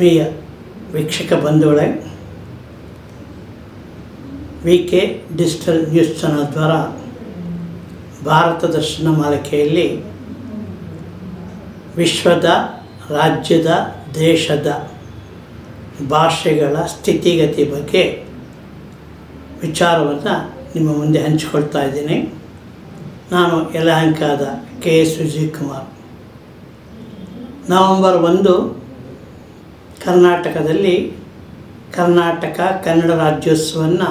ಆತ್ಮೀಯ ವೀಕ್ಷಕ ಬಂಧುಗಳೇ V K digital news channel ದ್ವಾರ ಭಾರತ ದರ್ಶನ ಮಾಲಿಕೆಯಲ್ಲಿ ವಿಶ್ವದ ರಾಜ್ಯದ ದೇಶದ ಭಾಷೆಗಳ ಸ್ಥಿತಿಗತಿ ಬಗ್ಗೆ ವಿಚಾರವನ್ನು ನಿಮ್ಮ ಮುಂದೆ ಹಂಚಿಕೊಳ್ತಾ ಇದ್ದೀನಿ. ನಾನು ಯಲಹಂಕಾದ K S Vijay Kumar November ಒಂದು ಕರ್ನಾಟಕದಲ್ಲಿ ಕರ್ನಾಟಕ ಕನ್ನಡ ರಾಜ್ಯೋತ್ಸವವನ್ನು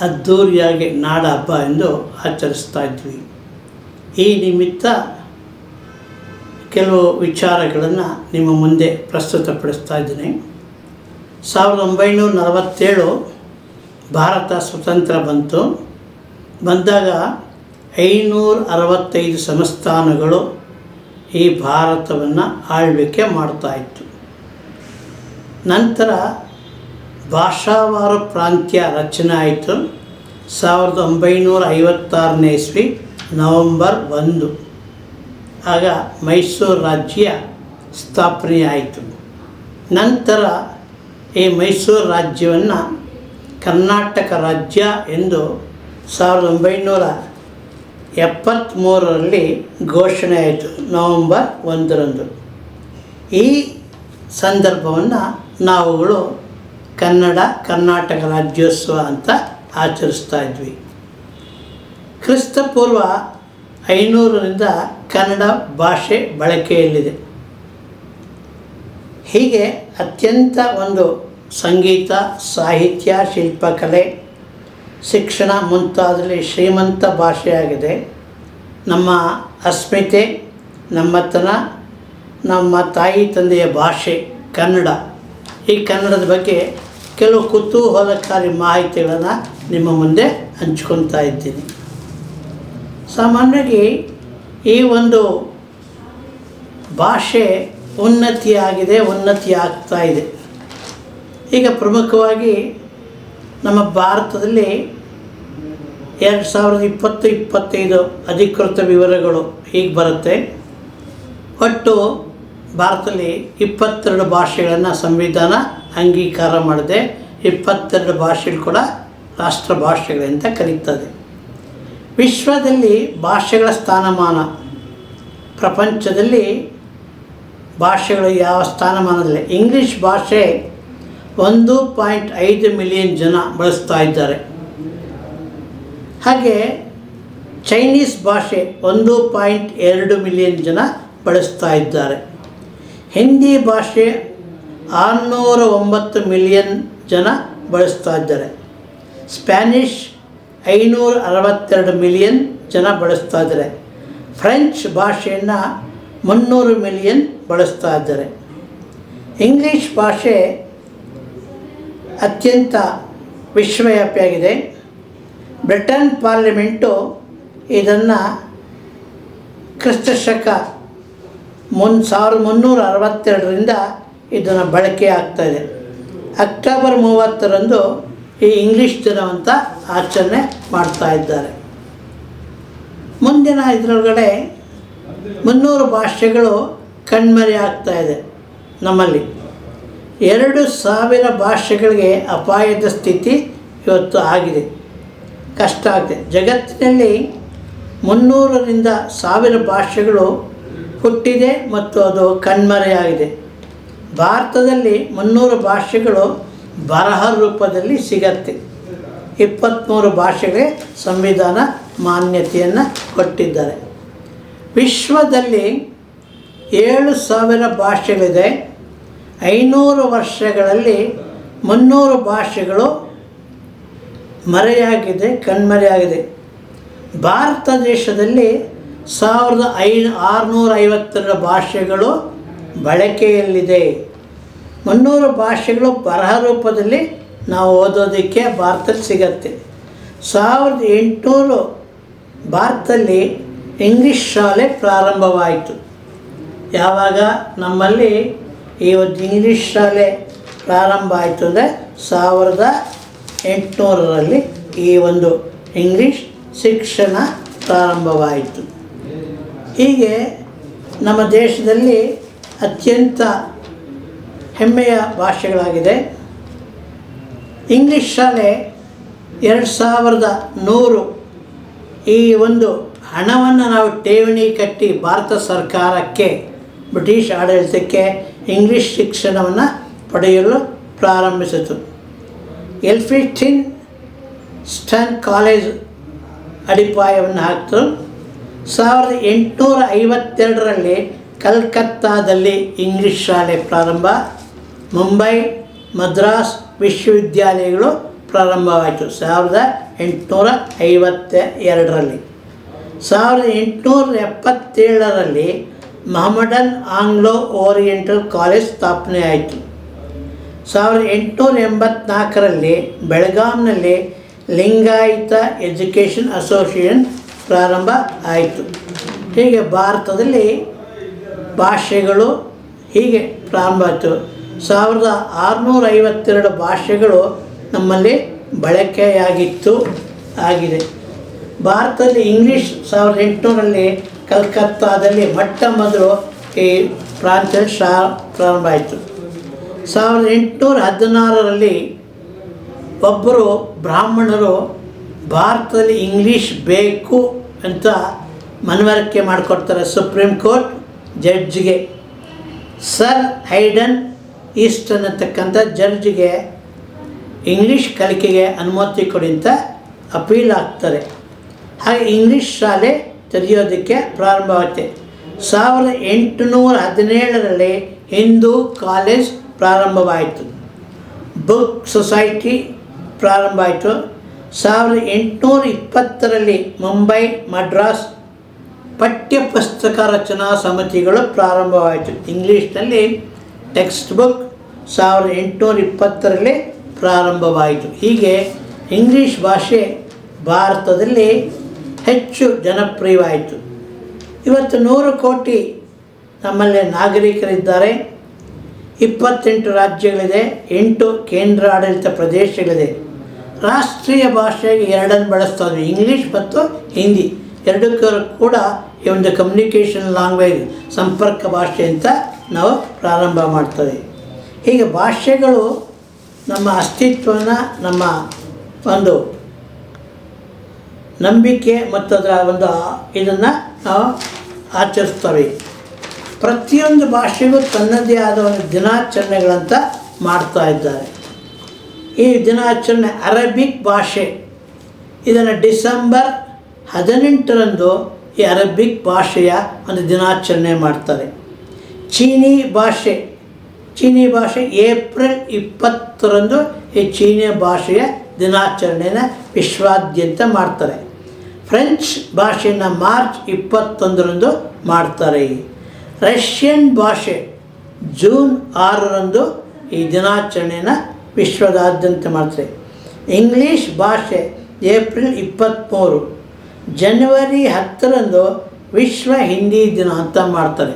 ಅದ್ಧೂರಿಯಾಗಿ ನಾಡ ಹಬ್ಬ ಎಂದು ಆಚರಿಸ್ತಾ ಇದ್ವಿ. ಈ ನಿಮಿತ್ತ ಕೆಲವು ವಿಚಾರಗಳನ್ನು ನಿಮ್ಮ ಮುಂದೆ ಪ್ರಸ್ತುತಪಡಿಸ್ತಾ ಇದ್ದೀನಿ. ಸಾವಿರದ ಒಂಬೈನೂರ ನಲವತ್ತೇಳು ಭಾರತ ಸ್ವತಂತ್ರ ಬಂತು. ಬಂದಾಗ ಐನೂರ ಅರವತ್ತೈದು ಸಂಸ್ಥಾನಗಳು ಈ ಭಾರತವನ್ನು ಆಳ್ವಿಕೆ ಮಾಡ್ತಾಯಿತ್ತು ನಂತರ ಭಾಷಾವಾರು ಪ್ರಾಂತ್ಯ ರಚನೆ ಆಯಿತು. ಸಾವಿರದ ಒಂಬೈನೂರ ಐವತ್ತಾರನೇ ಇಸ್ವಿ, ನವಂಬರ್ ಒಂದು. ಆಗ ಮೈಸೂರು ರಾಜ್ಯ ಸ್ಥಾಪನೆ ಆಯಿತು. ನಂತರ ಈ ಮೈಸೂರು ರಾಜ್ಯವನ್ನು ಕರ್ನಾಟಕ ರಾಜ್ಯ ಎಂದು ಸಾವಿರದ ಒಂಬೈನೂರ ಎಪ್ಪತ್ತ್ಮೂರರಲ್ಲಿ ಘೋಷಣೆ ಆಯಿತು, ನವಂಬರ್ ಒಂದರಂದು. ಈ ಸಂದರ್ಭವನ್ನು ನಾವುಗಳು ಕನ್ನಡ ಕರ್ನಾಟಕ ರಾಜ್ಯೋತ್ಸವ ಅಂತ ಆಚರಿಸ್ತಾ ಇದ್ವಿ. ಕ್ರಿಸ್ತಪೂರ್ವ ಐನೂರರಿಂದ ಕನ್ನಡ ಭಾಷೆ ಬಳಕೆಯಲ್ಲಿದೆ. ಹೀಗೆ ಅತ್ಯಂತ ಒಂದು ಸಂಗೀತ, ಸಾಹಿತ್ಯ, ಶಿಲ್ಪಕಲೆ, ಶಿಕ್ಷಣ ಮುಂತಾದಲ್ಲಿ ಶ್ರೀಮಂತ ಭಾಷೆಯಾಗಿದೆ. ನಮ್ಮ ಅಸ್ಮಿತೆ, ನಮ್ಮತನ, ನಮ್ಮ ತಾಯಿ ತಂದೆಯ ಭಾಷೆ ಕನ್ನಡ. ಈ ಕನ್ನಡದ ಬಗ್ಗೆ ಕೆಲವು ಕುತೂಹಲಕಾರಿ ಮಾಹಿತಿಗಳನ್ನು ನಿಮ್ಮ ಮುಂದೆ ಹಂಚ್ಕೊತಾ ಇದ್ದೀನಿ. ಸಾಮಾನ್ಯವಾಗಿ ಈ ಒಂದು ಭಾಷೆ ಉನ್ನತಿಯಾಗಿದೆ, ಉನ್ನತಿ ಆಗ್ತಾ ಇದೆ. ಈಗ ಪ್ರಮುಖವಾಗಿ ನಮ್ಮ ಭಾರತದಲ್ಲಿ ಎರಡು ಸಾವಿರದ ಇಪ್ಪತ್ತು, ಇಪ್ಪತ್ತೈದು ಅಧಿಕೃತ ವಿವರಗಳು ಈಗ ಬರುತ್ತೆ. ಒಟ್ಟು ಭಾರತದಲ್ಲಿ ಇಪ್ಪತ್ತೆರಡು ಭಾಷೆಗಳನ್ನು ಸಂವಿಧಾನ ಅಂಗೀಕಾರ ಮಾಡಿದೆ ಇಪ್ಪತ್ತೆರಡು ಭಾಷೆಗಳು ಕೂಡ ರಾಷ್ಟ್ರ ಭಾಷೆಗಳಂತ ಕರೀತದೆ. ವಿಶ್ವದಲ್ಲಿ ಭಾಷೆಗಳ ಸ್ಥಾನಮಾನ, ಪ್ರಪಂಚದಲ್ಲಿ ಭಾಷೆಗಳು ಯಾವ ಸ್ಥಾನಮಾನದಲ್ಲಿ? ಇಂಗ್ಲೀಷ್ ಭಾಷೆ ಒಂದು ಪಾಯಿಂಟ್ ಐದು ಮಿಲಿಯನ್ ಜನ ಬಳಸ್ತಾ ಇದ್ದಾರೆ. ಹಾಗೆ ಚೈನೀಸ್ ಭಾಷೆ ಒಂದು ಪಾಯಿಂಟ್ ಎರಡು ಮಿಲಿಯನ್ ಜನ ಬಳಸ್ತಾ ಇದ್ದಾರೆ. ಹಿಂದಿ ಭಾಷೆ ಆರುನೂರ ಒಂಬತ್ತು ಮಿಲಿಯನ್ ಜನ ಬಳಸ್ತಾ ಇದ್ದಾರೆ. ಸ್ಪ್ಯಾನಿಷ್ ಐನೂರ ಅರವತ್ತೆರಡು ಮಿಲಿಯನ್ ಜನ ಬಳಸ್ತಾ ಇದ್ದಾರೆ. ಫ್ರೆಂಚ್ ಭಾಷೆಯನ್ನು ಮುನ್ನೂರು ಮಿಲಿಯನ್ ಬಳಸ್ತಾ ಇದ್ದಾರೆ. ಇಂಗ್ಲೀಷ್ ಭಾಷೆ ಅತ್ಯಂತ ವಿಶ್ವವ್ಯಾಪಿಯಾಗಿದೆ. ಬ್ರಿಟನ್ ಪಾರ್ಲಿಮೆಂಟು ಇದನ್ನು ಕ್ರಿಸ್ತಶಕ ಮುನ್ ಸಾವಿರದ ಮುನ್ನೂರ ಅರವತ್ತೆರಡರಿಂದ ಇದನ್ನು ಬಳಕೆ ಆಗ್ತಾಯಿದೆ ಅಕ್ಟೋಬರ್ ಮೂವತ್ತರಂದು ಈ ಇಂಗ್ಲೀಷ್ ದಿನವಂತ ಆಚರಣೆ ಮಾಡ್ತಾ ಇದ್ದಾರೆ. ಮುಂದಿನ ಇದರೊಳಗಡೆ ಮುನ್ನೂರು ಭಾಷೆಗಳು ಕಣ್ಮರೆ ಇದೆ ನಮ್ಮಲ್ಲಿ. ಎರಡು ಸಾವಿರ ಭಾಷೆಗಳಿಗೆ ಅಪಾಯದ ಸ್ಥಿತಿ ಇವತ್ತು ಆಗಿದೆ. ಕಷ್ಟ ಆಗಿದೆ ಜಗತ್ತಿನಲ್ಲಿ ಮುನ್ನೂರರಿಂದ ಸಾವಿರ ಭಾಷೆಗಳು ಹುಟ್ಟಿದೆ ಮತ್ತು ಅದು ಕಣ್ಮರೆಯಾಗಿದೆ. ಭಾರತದಲ್ಲಿ ಮುನ್ನೂರು ಭಾಷೆಗಳು ಬರಹ ರೂಪದಲ್ಲಿ ಸಿಗತ್ತೆ. ಇಪ್ಪತ್ತ್ಮೂರು ಭಾಷೆಗಳೇ ಸಂವಿಧಾನ ಮಾನ್ಯತೆಯನ್ನು ಕೊಟ್ಟಿದ್ದಾರೆ. ವಿಶ್ವದಲ್ಲಿ ಏಳು ಸಾವಿರ ಭಾಷೆಗಳಿದೆ. ಐನೂರು ವರ್ಷಗಳಲ್ಲಿ ಮುನ್ನೂರು ಭಾಷೆಗಳು ಮರೆಯಾಗಿದೆ, ಕಣ್ಮರೆಯಾಗಿದೆ. ಭಾರತ ದೇಶದಲ್ಲಿ ಸಾವಿರದ ಐ ಆರುನೂರ ಐವತ್ತೆರಡು ಭಾಷೆಗಳು ಬಳಕೆಯಲ್ಲಿದೆ. ಮುನ್ನೂರು ಭಾಷೆಗಳು ಬರಹ ರೂಪದಲ್ಲಿ ನಾವು ಓದೋದಕ್ಕೆ ಭಾರತದಲ್ಲಿ ಸಿಗತ್ತೆ. ಸಾವಿರದ ಎಂಟುನೂರು ಭಾರತದಲ್ಲಿ ಇಂಗ್ಲೀಷ್ ಶಾಲೆ ಪ್ರಾರಂಭವಾಯಿತು. ಯಾವಾಗ? ನಮ್ಮಲ್ಲಿ ಈ ಒಂದು ಇಂಗ್ಲೀಷ್ ಶಾಲೆ ಪ್ರಾರಂಭ ಆಯಿತು ಅಂದರೆ ಸಾವಿರದ ಎಂಟುನೂರರಲ್ಲಿ ಈ ಒಂದು ಇಂಗ್ಲೀಷ್ ಶಿಕ್ಷಣ ಪ್ರಾರಂಭವಾಯಿತು. ಹೀಗೆ ನಮ್ಮ ದೇಶದಲ್ಲಿ ಅತ್ಯಂತ ಹೆಮ್ಮೆಯ ಭಾಷೆಗಳಾಗಿದೆ. ಇಂಗ್ಲೀಷ್ ಶಾಲೆ ಎರಡು ಸಾವಿರದ ನೂರು ಈ ಒಂದು ಹಣವನ್ನು ನಾವು ಠೇವಣಿ ಕಟ್ಟಿ ಭಾರತ ಸರ್ಕಾರಕ್ಕೆ, ಬ್ರಿಟಿಷ್ ಆಡಳಿತಕ್ಕೆ ಇಂಗ್ಲೀಷ್ ಶಿಕ್ಷಣವನ್ನು ಪಡೆಯಲು ಪ್ರಾರಂಭಿಸಿತು. ಎಲ್ಫಿಸ್ಟಿನ್ ಸ್ಟನ್ ಕಾಲೇಜ್ ಅಡಿಪಾಯವನ್ನು ಹಾಕಿತು. ಸಾವಿರದ ಎಂಟುನೂರ ಐವತ್ತೆರಡರಲ್ಲಿ ಕಲ್ಕತ್ತಾದಲ್ಲಿ ಇಂಗ್ಲಿಷ್ ಶಾಲೆ ಪ್ರಾರಂಭ, ಮುಂಬೈ, ಮದ್ರಾಸ್ ವಿಶ್ವವಿದ್ಯಾಲಯಗಳು ಪ್ರಾರಂಭವಾಯಿತು ಸಾವಿರದ ಎಂಟುನೂರ ಐವತ್ತ ಎರಡರಲ್ಲಿ ಸಾವಿರದ ಎಂಟುನೂರ ಎಪ್ಪತ್ತೇಳರಲ್ಲಿ ಮಹಮಡನ್ ಆಂಗ್ಲೋ ಓರಿಯೆಂಟಲ್ ಕಾಲೇಜ್ ಸ್ಥಾಪನೆ ಆಯಿತು ಸಾವಿರದ ಎಂಟುನೂರ ಎಂಬತ್ನಾಲ್ಕರಲ್ಲಿ ಬೆಳಗಾಂನಲ್ಲಿ ಲಿಂಗಾಯಿತ ಎಜುಕೇಷನ್ ಅಸೋಸಿಯೇಷನ್ ಪ್ರಾರಂಭ ಆಯಿತು. ಹೀಗೆ ಭಾರತದಲ್ಲಿ ಭಾಷೆಗಳು ಹೀಗೆ ಪ್ರಾರಂಭ ಆಯಿತು. ಸಾವಿರದ ಆರುನೂರ ಐವತ್ತೆರಡು ಭಾಷೆಗಳು ನಮ್ಮಲ್ಲಿ ಬಳಕೆಯಾಗಿತ್ತು, ಆಗಿದೆ. ಭಾರತದಲ್ಲಿ ಇಂಗ್ಲೀಷ್ ಸಾವಿರದ ಎಂಟುನೂರಲ್ಲಿ ಕಲ್ಕತ್ತಾದಲ್ಲಿ ಮೊಟ್ಟ ಮೊದಲು ಈ ಪ್ರಾಂತ್ಯದಲ್ಲಿ ಶಾ ಪ್ರಾರಂಭ ಆಯಿತು. ಸಾವಿರದ ಎಂಟುನೂರ ಹದಿನಾರರಲ್ಲಿ ಒಬ್ಬರು ಬ್ರಾಹ್ಮಣರು, ಭಾರತದಲ್ಲಿ ಇಂಗ್ಲೀಷ್ ಬೇಕು ಅಂತ ಮನವರಿಕೆ ಮಾಡಿಕೊಡ್ತಾರೆ ಸುಪ್ರೀಂ ಕೋರ್ಟ್ ಜಡ್ಜ್ಗೆ ಸರ್ ಹೈಡನ್ ಈಸ್ಟ್ ಅಂತಕ್ಕಂಥ ಜಡ್ಜ್ಗೆ ಇಂಗ್ಲೀಷ್ ಕಲಿಕೆಗೆ ಅನುಮತಿ ಕೊಡಿ ಅಂತ ಅಪೀಲ್ ಆಗ್ತಾರೆ. ಹಾಗೆ ಇಂಗ್ಲೀಷ್ ಶಾಲೆ ತೆರೆಯೋದಕ್ಕೆ ಪ್ರಾರಂಭವಾಗುತ್ತೆ. ಸಾವಿರದ ಎಂಟುನೂರ ಹದಿನೇಳರಲ್ಲಿ ಹಿಂದೂ ಕಾಲೇಜ್ ಪ್ರಾರಂಭವಾಯಿತು. ಬುಕ್ ಸೊಸೈಟಿ ಪ್ರಾರಂಭ ಆಯಿತು. ಸಾವಿರದ ಎಂಟುನೂರ ಇಪ್ಪತ್ತರಲ್ಲಿ ಮುಂಬೈ ಮಡ್ರಾಸ್ ಪಠ್ಯಪುಸ್ತಕ ರಚನಾ ಸಮಿತಿಗಳು ಪ್ರಾರಂಭವಾಯಿತು. ಇಂಗ್ಲೀಷ್ನಲ್ಲಿ ಟೆಕ್ಸ್ಟ್ ಬುಕ್ ಸಾವಿರದ ಎಂಟುನೂರ ಇಪ್ಪತ್ತರಲ್ಲಿ ಪ್ರಾರಂಭವಾಯಿತು. ಹೀಗೆ ಇಂಗ್ಲೀಷ್ ಭಾಷೆ ಭಾರತದಲ್ಲಿ ಹೆಚ್ಚು ಜನಪ್ರಿಯವಾಯಿತು. ಇವತ್ತು ನೂರು ಕೋಟಿ ನಮ್ಮಲ್ಲಿ ನಾಗರಿಕರಿದ್ದಾರೆ. ಇಪ್ಪತ್ತೆಂಟು ರಾಜ್ಯಗಳಿದೆ, ಎಂಟು ಕೇಂದ್ರ ಆಡಳಿತ ಪ್ರದೇಶಗಳಿದೆ. ರಾಷ್ಟ್ರೀಯ ಭಾಷೆಗೆ ಎರಡನ್ನು ಬಳಸ್ತಾ ಇದ್ವಿ ಇಂಗ್ಲೀಷ್ ಮತ್ತು ಹಿಂದಿ ಎರಡಕ್ಕೂ ಕೂಡ ಈ ಒಂದು ಕಮ್ಯುನಿಕೇಷನ್ ಲ್ಯಾಂಗ್ವೇಜ್ ಸಂಪರ್ಕ ಭಾಷೆ ಅಂತ ನಾವು ಪ್ರಾರಂಭ ಮಾಡ್ತೇವೆ. ಹೀಗೆ ಭಾಷೆಗಳು ನಮ್ಮ ಅಸ್ತಿತ್ವನ, ನಮ್ಮ ಒಂದು ನಂಬಿಕೆ ಮತ್ತು ಅದರ ಒಂದು ಇದನ್ನು ನಾವು ಆಚರಿಸ್ತವೆ. ಪ್ರತಿಯೊಂದು ಭಾಷೆಗೂ ತನ್ನದೇ ಆದ ಒಂದು ದಿನಾಚರಣೆಗಳಂತ ಮಾಡ್ತಾ ಇದ್ದಾರೆ. ಈ ದಿನಾಚರಣೆ ಅರಬಿಕ್ ಭಾಷೆ. ಇದನ್ನು ಡಿಸೆಂಬರ್ ಹದಿನೆಂಟರಂದು ಈ ಅರಬಿಕ್ ಭಾಷೆಯ ಒಂದು ದಿನಾಚರಣೆ ಮಾಡ್ತಾರೆ. ಚೀನಿ ಭಾಷೆ. ಚೀನಿ ಭಾಷೆ ಏಪ್ರಿಲ್ ಇಪ್ಪತ್ತರಂದು ಈ ಚೀನಿ ಭಾಷೆಯ ದಿನಾಚರಣೆನ ವಿಶ್ವಾದ್ಯಂತ ಮಾಡ್ತಾರೆ. ಫ್ರೆಂಚ್ ಭಾಷೆಯನ್ನು ಮಾರ್ಚ್ ಇಪ್ಪತ್ತೊಂದರಂದು ಮಾಡ್ತಾರೆ. ರಷ್ಯನ್ ಭಾಷೆ ಜೂನ್ ಆರರಂದು ಈ ದಿನಾಚರಣೆನ ವಿಶ್ವದಾದ್ಯಂತ ಮಾಡ್ತಾರೆ. ಇಂಗ್ಲೀಷ್ ಭಾಷೆ, ಏಪ್ರಿಲ್ ಇಪ್ಪತ್ತ್ಮೂರು ಜನವರಿ ಹತ್ತರಂದು ವಿಶ್ವ ಹಿಂದಿ ದಿನ ಅಂತ ಮಾಡ್ತಾರೆ.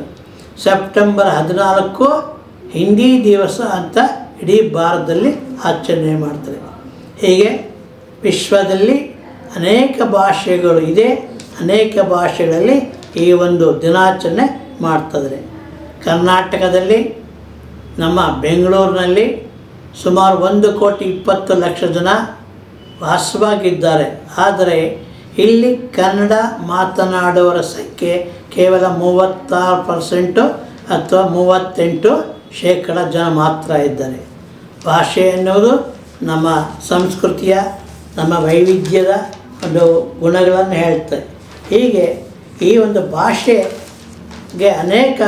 ಸೆಪ್ಟೆಂಬರ್ ಹದಿನಾಲ್ಕು, ಹಿಂದಿ ದಿವಸ ಅಂತ ಇಡೀ ಭಾರತದಲ್ಲಿ ಆಚರಣೆ ಮಾಡ್ತಾರೆ. ಹೀಗೆ ವಿಶ್ವದಲ್ಲಿ ಅನೇಕ ಭಾಷೆಗಳು ಇದೆ, ಅನೇಕ ಭಾಷೆಗಳಲ್ಲಿ ಈ ಒಂದು ದಿನಾಚರಣೆ ಮಾಡ್ತಿದ್ದಾರೆ ಕರ್ನಾಟಕದಲ್ಲಿ, ನಮ್ಮ ಬೆಂಗಳೂರಿನಲ್ಲಿ ಸುಮಾರು ಒಂದು ಕೋಟಿ ಇಪ್ಪತ್ತು ಲಕ್ಷ ಜನ ವಾಸವಾಗಿದ್ದಾರೆ. ಆದರೆ ಇಲ್ಲಿ ಕನ್ನಡ ಮಾತನಾಡುವರ ಸಂಖ್ಯೆ ಕೇವಲ ಮೂವತ್ತಾರು ಪರ್ಸೆಂಟು ಅಥವಾ ಮೂವತ್ತೆಂಟು ಶೇಕಡ ಜನ ಮಾತ್ರ ಇದ್ದಾರೆ. ಭಾಷೆ ಎನ್ನುವುದು ನಮ್ಮ ಸಂಸ್ಕೃತಿಯ, ನಮ್ಮ ವೈವಿಧ್ಯದ ಒಂದು ಗುಣಗಳನ್ನು ಹೇಳ್ತದೆ. ಹೀಗೆ ಈ ಒಂದು ಭಾಷೆಗೆ ಅನೇಕ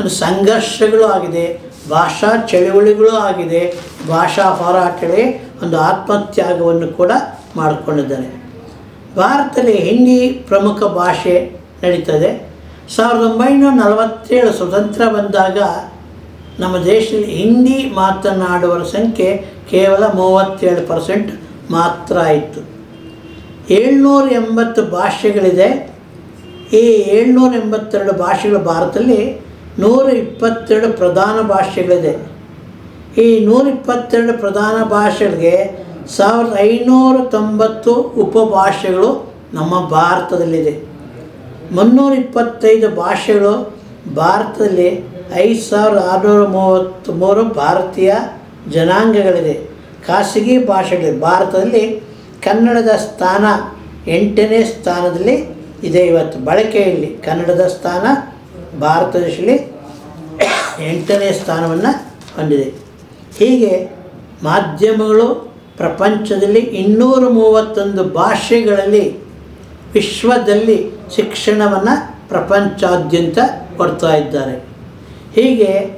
ಒಂದು ಸಂಘರ್ಷಗಳು ಆಗಿದೆ. ಭಾಷಾ ಚಳುವಳಿಗಳು ಆಗಿದೆ. ಭಾಷಾ ಹೋರಾಟಗಳಿಗೆ ಒಂದು ಆತ್ಮತ್ಯಾಗವನ್ನು ಕೂಡ ಮಾಡಿಕೊಂಡಿದ್ದಾರೆ. ಭಾರತದಲ್ಲಿ ಹಿಂದಿ ಪ್ರಮುಖ ಭಾಷೆ ನಡೀತದೆ. ಸಾವಿರದ ಒಂಬೈನೂರ ನಲವತ್ತೇಳು ಸ್ವತಂತ್ರ ಬಂದಾಗ ನಮ್ಮ ದೇಶದಲ್ಲಿ ಹಿಂದಿ ಮಾತನಾಡುವರ ಸಂಖ್ಯೆ ಕೇವಲ ಮೂವತ್ತೇಳು ಪರ್ಸೆಂಟ್ ಮಾತ್ರ ಇತ್ತು. ಏಳ್ನೂರ ಎಂಬತ್ತು ಭಾಷೆಗಳಿದೆ. ಈ ಏಳ್ನೂರ ಎಂಬತ್ತೆರಡು ಭಾಷೆಗಳು ಭಾರತದಲ್ಲಿ ನೂರ ಇಪ್ಪತ್ತೆರಡು ಪ್ರಧಾನ ಭಾಷೆಗಳಿದೆ. ಈ ನೂರ ಇಪ್ಪತ್ತೆರಡು ಪ್ರಧಾನ ಭಾಷೆಗಳಿಗೆ ಸಾವಿರದ ಐನೂರ ತೊಂಬತ್ತು ಉಪಭಾಷೆಗಳು ನಮ್ಮ ಭಾರತದಲ್ಲಿದೆ. ಮುನ್ನೂರ ಇಪ್ಪತ್ತೈದು ಭಾಷೆಗಳು ಭಾರತದಲ್ಲಿ ಐದು ಸಾವಿರದ ಆರುನೂರ ಮೂವತ್ತ್ಮೂರು ಭಾರತೀಯ ಜನಾಂಗಗಳಿದೆ. ಖಾಸಗಿ ಭಾಷೆಗಳಿದೆ. ಭಾರತದಲ್ಲಿ ಕನ್ನಡದ ಸ್ಥಾನ ಎಂಟನೇ ಸ್ಥಾನದಲ್ಲಿ ಇದೆ ಇವತ್ತು. ಬಳಕೆಯಲ್ಲಿ ಕನ್ನಡದ ಸ್ಥಾನ ಭಾರತ ದೇಶದಲ್ಲಿ ಎಂಟನೇ ಸ್ಥಾನವನ್ನು ಹೊಂದಿದೆ. ಹೀಗೆ ಮಾಧ್ಯಮಗಳು ಪ್ರಪಂಚದಲ್ಲಿ ಇನ್ನೂರ ಮೂವತ್ತೊಂದು ಭಾಷೆಗಳಲ್ಲಿ ವಿಶ್ವದಲ್ಲಿ ಶಿಕ್ಷಣವನ್ನು ಪ್ರಪಂಚಾದ್ಯಂತ ಕೊಡ್ತಾ ಇದ್ದಾರೆ. ಹೀಗೆ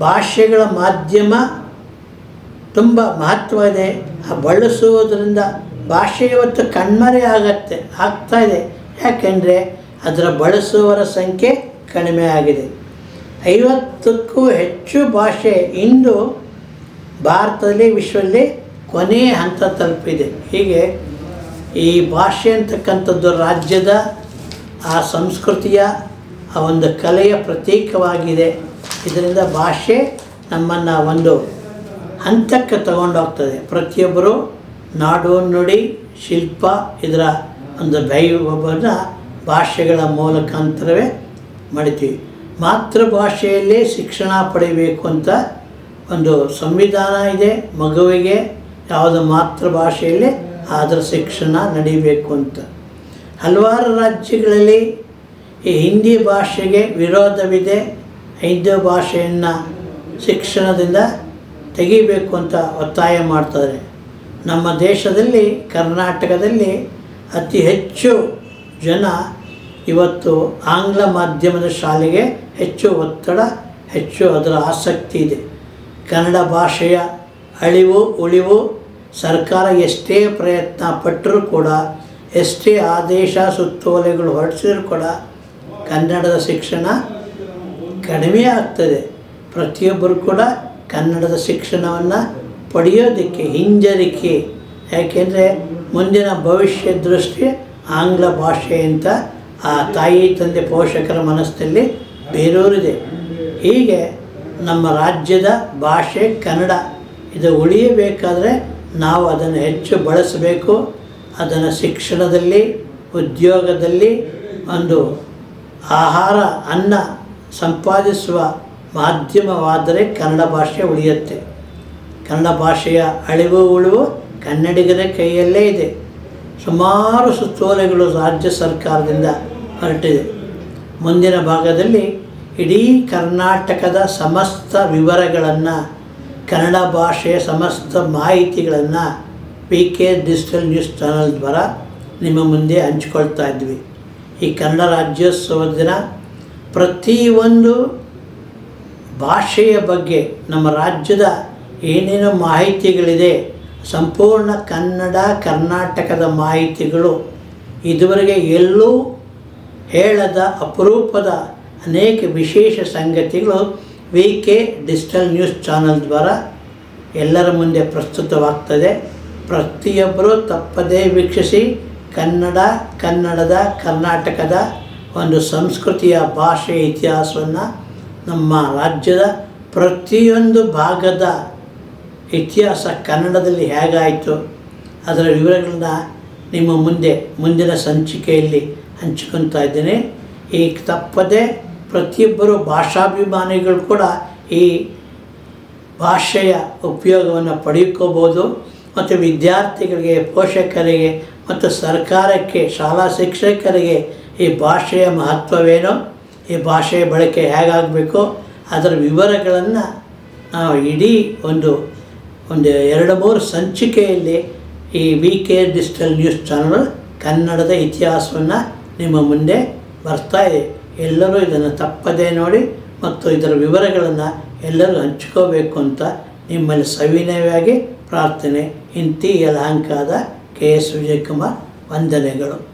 ಭಾಷೆಗಳ ಮಾಧ್ಯಮ ತುಂಬ ಮಹತ್ವ ಇದೆ. ಬಳಸುವುದರಿಂದ ಭಾಷೆ ಇವತ್ತು ಕಣ್ಮರೆ ಆಗತ್ತೆ, ಆಗ್ತಾ ಇದೆ. ಯಾಕೆಂದರೆ ಅದರ ಬಳಸುವವರ ಸಂಖ್ಯೆ ಕಡಿಮೆ ಆಗಿದೆ. ಐವತ್ತಕ್ಕೂ ಹೆಚ್ಚು ಭಾಷೆ ಇಂದು ಭಾರತದಲ್ಲಿ ವಿಶ್ವದಲ್ಲಿ ಕೊನೆಯ ಹಂತ ತಲುಪಿದೆ. ಹೀಗೆ ಈ ಭಾಷೆ ಅಂತಕ್ಕಂಥದ್ದು ರಾಜ್ಯದ ಆ ಸಂಸ್ಕೃತಿಯ ಆ ಒಂದು ಕಲೆಯ ಪ್ರತೀಕವಾಗಿದೆ. ಇದರಿಂದ ಭಾಷೆ ನಮ್ಮನ್ನು ಒಂದು ಹಂತಕ್ಕೆ ತಗೊಂಡೋಗ್ತದೆ ಪ್ರತಿಯೊಬ್ಬರು ನಾಡು, ನುಡಿ, ಶಿಲ್ಪ ಇದರ ಒಂದು ದೈವವನ್ನು ಭಾಷೆಗಳ ಮೂಲಕಾಂತರವೇ ಮಾಡ್ತೀವಿ ಮಾತೃಭಾಷೆಯಲ್ಲೇ ಶಿಕ್ಷಣ ಪಡೆಯಬೇಕು ಅಂತ ಒಂದು ಸಂವಿಧಾನ ಇದೆ, ಮಗುವಿಗೆ ಯಾವುದು ಮಾತೃಭಾಷೆಯಲ್ಲಿ ಅದರ ಶಿಕ್ಷಣ ನಡೀಬೇಕು ಅಂತ. ಹಲವಾರು ರಾಜ್ಯಗಳಲ್ಲಿ ಈ ಹಿಂದಿ ಭಾಷೆಗೆ ವಿರೋಧವಿದೆ ಹಿಂದಿ ಭಾಷೆಯನ್ನು ಶಿಕ್ಷಣದಿಂದ ತೆಗಿಬೇಕು ಅಂತ ಒತ್ತಾಯ ಮಾಡ್ತಾರೆ. ನಮ್ಮ ದೇಶದಲ್ಲಿ, ಕರ್ನಾಟಕದಲ್ಲಿ ಅತಿ ಹೆಚ್ಚು ಜನ ಇವತ್ತು ಆಂಗ್ಲ ಮಾಧ್ಯಮದ ಶಾಲೆಗೆ ಹೆಚ್ಚು ಒತ್ತಡ, ಹೆಚ್ಚು ಅದರ ಆಸಕ್ತಿ ಇದೆ. ಕನ್ನಡ ಭಾಷೆಯ ಅಳಿವು, ಉಳಿವು ಸರ್ಕಾರ ಎಷ್ಟೇ ಪ್ರಯತ್ನ ಪಟ್ಟರೂ ಕೂಡ, ಎಷ್ಟೇ ಆದೇಶ ಸುತ್ತೋಲೆಗಳು ಹೊರಡಿಸಿದ್ರು ಕೂಡ ಕನ್ನಡದ ಶಿಕ್ಷಣ ಕಡಿಮೆ ಆಗ್ತದೆ. ಪ್ರತಿಯೊಬ್ಬರು ಕೂಡ ಕನ್ನಡದ ಶಿಕ್ಷಣವನ್ನು ಪಡೆಯೋದಕ್ಕೆ ಹಿಂಜರಿಕೆ. ಯಾಕೆಂದರೆ ಮುಂದಿನ ಭವಿಷ್ಯ ದೃಷ್ಟಿ ಆಂಗ್ಲ ಭಾಷೆ ಅಂತ ಆ ತಾಯಿ ತಂದೆ ಪೋಷಕರ ಮನಸ್ಸಲ್ಲಿ ಬೇರೂರಿದೆ. ಹೀಗೆ ನಮ್ಮ ರಾಜ್ಯದ ಭಾಷೆ ಕನ್ನಡ ಇದು ಉಳಿಯಬೇಕಾದರೆ ನಾವು ಅದನ್ನು ಹೆಚ್ಚು ಬಳಸಬೇಕು. ಅದನ್ನು ಶಿಕ್ಷಣದಲ್ಲಿ, ಉದ್ಯೋಗದಲ್ಲಿ ಒಂದು ಆಹಾರ, ಅನ್ನ ಸಂಪಾದಿಸುವ ಮಾಧ್ಯಮವಾದರೆ ಕನ್ನಡ ಭಾಷೆ ಉಳಿಯುತ್ತೆ. ಕನ್ನಡ ಭಾಷೆಯ ಅಳಿವು ಉಳಿವು ಕನ್ನಡಿಗರ ಕೈಯಲ್ಲೇ ಇದೆ. ಸುಮಾರು ಸುತ್ತೋಲೆಗಳು ರಾಜ್ಯ ಸರ್ಕಾರದಿಂದ ಹೊರಟಿದೆ ಮುಂದಿನ ಭಾಗದಲ್ಲಿ ಇಡೀ ಕರ್ನಾಟಕದ ಸಮಸ್ತ ವಿವರಗಳನ್ನು, ಕನ್ನಡ ಭಾಷೆಯ ಸಮಸ್ತ ಮಾಹಿತಿಗಳನ್ನು P K digital news channel ದ್ವಾರ ನಿಮ್ಮ ಮುಂದೆ ಹಂಚಿಕೊಳ್ತಾ ಇದ್ವಿ. ಈ ಕನ್ನಡ ರಾಜ್ಯೋತ್ಸವದ ದಿನ ಪ್ರತಿಯೊಂದು ಭಾಷೆಯ ಬಗ್ಗೆ, ನಮ್ಮ ರಾಜ್ಯದ ಏನೇನು ಮಾಹಿತಿಗಳಿದೆ, ಸಂಪೂರ್ಣ ಕನ್ನಡ, ಕರ್ನಾಟಕದ ಮಾಹಿತಿಗಳು ಇದುವರೆಗೆ ಎಲ್ಲೂ ಹೇಳದ ಅಪರೂಪದ ಅನೇಕ ವಿಶೇಷ ಸಂಗತಿಗಳು V K digital news channel ದ್ವಾರ ಎಲ್ಲರ ಮುಂದೆ ಪ್ರಸ್ತುತವಾಗ್ತದೆ. ಪ್ರತಿಯೊಬ್ಬರೂ ತಪ್ಪದೇ ವೀಕ್ಷಿಸಿ ಕನ್ನಡ, ಕನ್ನಡದ, ಕರ್ನಾಟಕದ ಒಂದು ಸಂಸ್ಕೃತಿಯ ಭಾಷೆ ಇತಿಹಾಸವನ್ನು ನಮ್ಮ ರಾಜ್ಯದ ಪ್ರತಿಯೊಂದು ಭಾಗದ ಇತಿಹಾಸ ಕನ್ನಡದಲ್ಲಿ ಹೇಗಾಯಿತು, ಅದರ ವಿವರಗಳನ್ನ ನಿಮ್ಮ ಮುಂದೆ, ಮುಂದಿನ ಸಂಚಿಕೆಯಲ್ಲಿ ಹಂಚ್ಕೊತಾ ಇದ್ದೇನೆ. ಈ ತಪ್ಪದೆ ಪ್ರತಿಯೊಬ್ಬರು ಭಾಷಾಭಿಮಾನಿಗಳು ಕೂಡ ಈ ಭಾಷೆಯ ಉಪಯೋಗವನ್ನು ಪಡೆಯುಕೋಬೋದು ಮತ್ತು ವಿದ್ಯಾರ್ಥಿಗಳಿಗೆ, ಪೋಷಕರಿಗೆ, ಮತ್ತು ಸರ್ಕಾರಕ್ಕೆ, ಶಾಲಾ ಶಿಕ್ಷಕರಿಗೆ ಈ ಭಾಷೆಯ ಮಹತ್ವವೇನು? ಈ ಭಾಷೆಯ ಬಳಕೆ ಹೇಗಾಗಬೇಕು? ಅದರ ವಿವರಗಳನ್ನು ನಾವು ಇಡೀ ಒಂದು ಒಂದು ಎರಡು ಮೂರು ಸಂಚಿಕೆಯಲ್ಲಿ ಈ V K digital news channel ಕನ್ನಡದ ಇತಿಹಾಸವನ್ನು ನಿಮ್ಮ ಮುಂದೆ ಬರ್ತಾ ಇದೆ. ಎಲ್ಲರೂ ಇದನ್ನು ತಪ್ಪದೇ ನೋಡಿ ಮತ್ತು ಇದರ ವಿವರಗಳನ್ನು ಎಲ್ಲರೂ ಹಂಚ್ಕೋಬೇಕು ಅಂತ ನಿಮ್ಮಲ್ಲಿ ಸವಿನಯವಾಗಿ ಪ್ರಾರ್ಥನೆ. ಇಂತಿ ಯಲಹಂಕದ ಕೆ ಎಸ್ ವಿಜಯಕುಮಾರ್ ವಂದನೆಗಳು.